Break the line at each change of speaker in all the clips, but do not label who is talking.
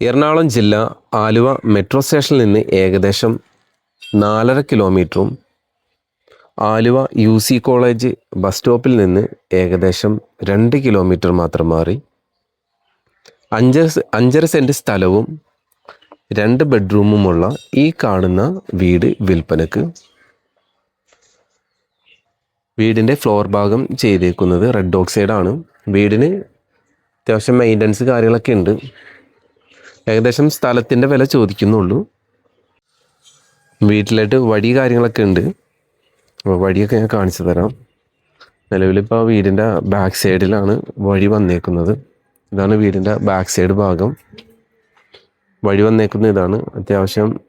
എറണാകുളം ജില്ല ആലുവ മെട്രോ സ്റ്റേഷനിൽ നിന്ന് ഏകദേശം നാലര കിലോമീറ്ററും Aluva U C college bus സ്റ്റോപ്പിൽ നിന്ന് ഏകദേശം രണ്ട് കിലോമീറ്റർ മാത്രം മാറി. അഞ്ചര അഞ്ചര സെന്റ് സ്ഥലവും രണ്ട് ബെഡ്റൂമുമുള്ള ഈ കാണുന്ന വീട് വിൽപ്പനക്ക്. വീടിന്റെ ഫ്ലോർ ഭാഗം ചെയ്തേക്കുന്നത് റെഡ് ഓക്സൈഡാണ് വീടിന് അത്യാവശ്യം മെയിന്റനൻസ് കാര്യങ്ങളൊക്കെ ഉണ്ട്. ഏകദേശം സ്ഥലത്തിന്റെ വില ചോദിക്കുന്നുള്ളൂ. വീട്ടിലായിട്ട് വഴി കാര്യങ്ങളൊക്കെ ഉണ്ട്. വഴിയൊക്കെ ഞാൻ കാണിച്ചു തരാം. നിലവിലിപ്പോൾ വീടിന്റെ ബാക്ക് സൈഡിലാണ് വഴി വന്നേക്കുന്നത്. ഇതാണ് വീടിന്റെ ബാക്ക് സൈഡ് ഭാഗം. വഴി വന്നേക്കുന്ന ഇതാണ്. അത്യാവശ്യം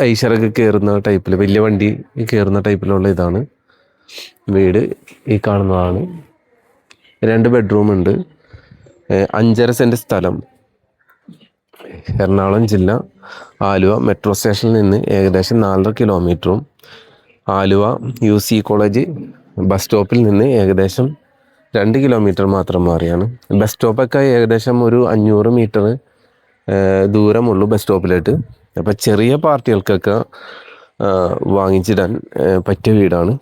ഐശ്വരൊക്കെ കയറുന്ന ടൈപ്പിൽ വലിയ വണ്ടി കയറുന്ന ടൈപ്പിലുള്ള ഇതാണ് വീട് ഈ കാണുന്നതാണ്. രണ്ട് ബെഡ്റൂം ഉണ്ട്. അഞ്ചര സെന്റ് സ്ഥലം. എറണാകുളം ജില്ല ആലുവ മെട്രോ സ്റ്റേഷനിൽ നിന്ന് ഏകദേശം നാലര കിലോമീറ്ററും Aluva U C college bus സ്റ്റോപ്പിൽ നിന്ന് ഏകദേശം രണ്ട് കിലോമീറ്റർ മാത്രം മാറിയാണ്. ബസ് സ്റ്റോപ്പൊക്കെ ഏകദേശം ഒരു അഞ്ഞൂറ് മീറ്റർ ദൂരമുള്ളൂ ബസ് സ്റ്റോപ്പിലായിട്ട് അപ്പോൾ ചെറിയ പാർട്ടികൾക്കൊക്കെ വാങ്ങിച്ചിടാൻ പറ്റിയ വീടാണ്.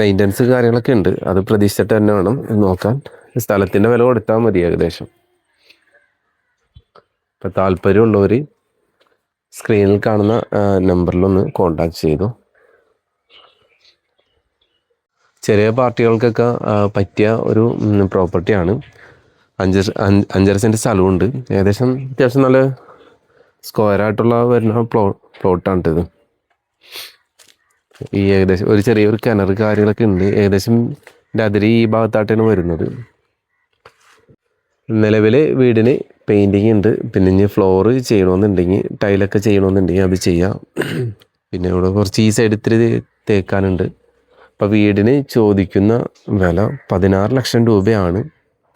മെയിന്റനൻസ് കാര്യങ്ങളൊക്കെ ഉണ്ട്. അത് പ്രതീക്ഷിച്ചിട്ട് തന്നെ വേണം. നോക്കാൻ. സ്ഥലത്തിന്റെ വില കൊടുത്താൽ മതി ഏകദേശം. ഇപ്പം താല്പര്യമുള്ളവർ സ്ക്രീനിൽ കാണുന്ന നമ്പറിലൊന്ന് കോണ്ടാക്ട് ചെയ്തു. ചെറിയ പാർട്ടികൾക്കൊക്കെ പറ്റിയ ഒരു പ്രോപ്പർട്ടിയാണ് അഞ്ച് അഞ്ച് അഞ്ചര സെന്റ് സ്ഥലമുണ്ട്. ഏകദേശം അത്യാവശ്യം നല്ല സ്ക്വയർ ആയിട്ടുള്ള വരുന്ന പ്ലോ പ്ലോട്ടാണ് ഇത് ഈ ഏകദേശം ഒരു ചെറിയൊരു കിണർ കാര്യങ്ങളൊക്കെ ഉണ്ട്. ഏകദേശം അതിരി ഈ ഭാഗത്തായിട്ടാണ് വരുന്നത്. നിലവിൽ വീടിന് പെയിന്റിങ് ഉണ്ട്. പിന്നെ ഇനി ഫ്ലോറ് ചെയ്യണമെന്നുണ്ടെങ്കിൽ ടൈലൊക്കെ ചെയ്യണമെന്നുണ്ടെങ്കിൽ അത് ചെയ്യാം. പിന്നെ ഇവിടെ കുറച്ച് ഈ സൈഡ് ഇത്തിരി തേക്കാനുണ്ട്. അപ്പോൾ വീടിന് ചോദിക്കുന്ന വില പതിനാറ് ലക്ഷം രൂപയാണ്.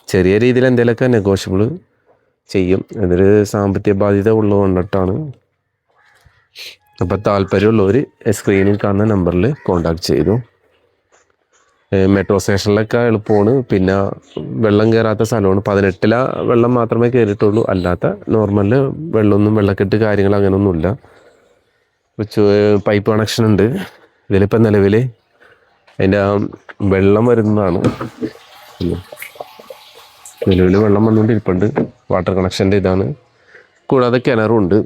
ചെറിയ രീതിയിൽ എന്തെങ്കിലുമൊക്കെ നെഗോഷ്യബിൾ ചെയ്യും. ഇതൊരു സാമ്പത്തിക ബാധ്യത ഉള്ളതുകൊണ്ടിട്ടാണ്. അപ്പോൾ താല്പര്യമുള്ളവർ സ്ക്രീനിൽ കാണുന്ന നമ്പറിൽ കോണ്ടാക്ട് ചെയ്തു. മെട്രോ സ്റ്റേഷനിലൊക്കെ എളുപ്പമാണ്. പിന്നെ വെള്ളം കയറാത്ത സ്ഥലമാണ്. പതിനെട്ടില വെള്ളം മാത്രമേ കയറിയിട്ടുള്ളൂ അല്ലാത്ത നോർമലിൽ വെള്ളമൊന്നും വെള്ളക്കെട്ട് കാര്യങ്ങൾ അങ്ങനെയൊന്നുമില്ല പൈപ്പ് കണക്ഷൻ ഉണ്ട്. ഇതിലിപ്പോൾ നിലവിൽ അതിന്റെ വെള്ളം വരുന്നതാണ്. നിലവിൽ വെള്ളം വന്നുകൊണ്ടിരിപ്പുണ്ട് വാട്ടർ കണക്ഷന്റെ ഇതാണ്. കൂടാതെ കിണറും ഉണ്ട്.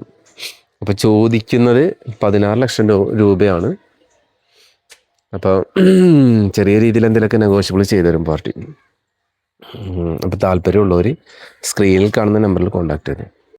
അപ്പോൾ ചോദിക്കുന്നത് പതിനാറ് ലക്ഷം രൂപയാണ്. അപ്പോൾ ചെറിയ രീതിയിൽ എന്തെങ്കിലുമൊക്കെ നെഗോഷ്യബിൾ ചെയ്തു തരും പാർട്ടി അപ്പോൾ താല്പര്യമുള്ളവർ സ്ക്രീനിൽ കാണുന്ന നമ്പറിൽ കോൺടാക്ട് ചെയ്തു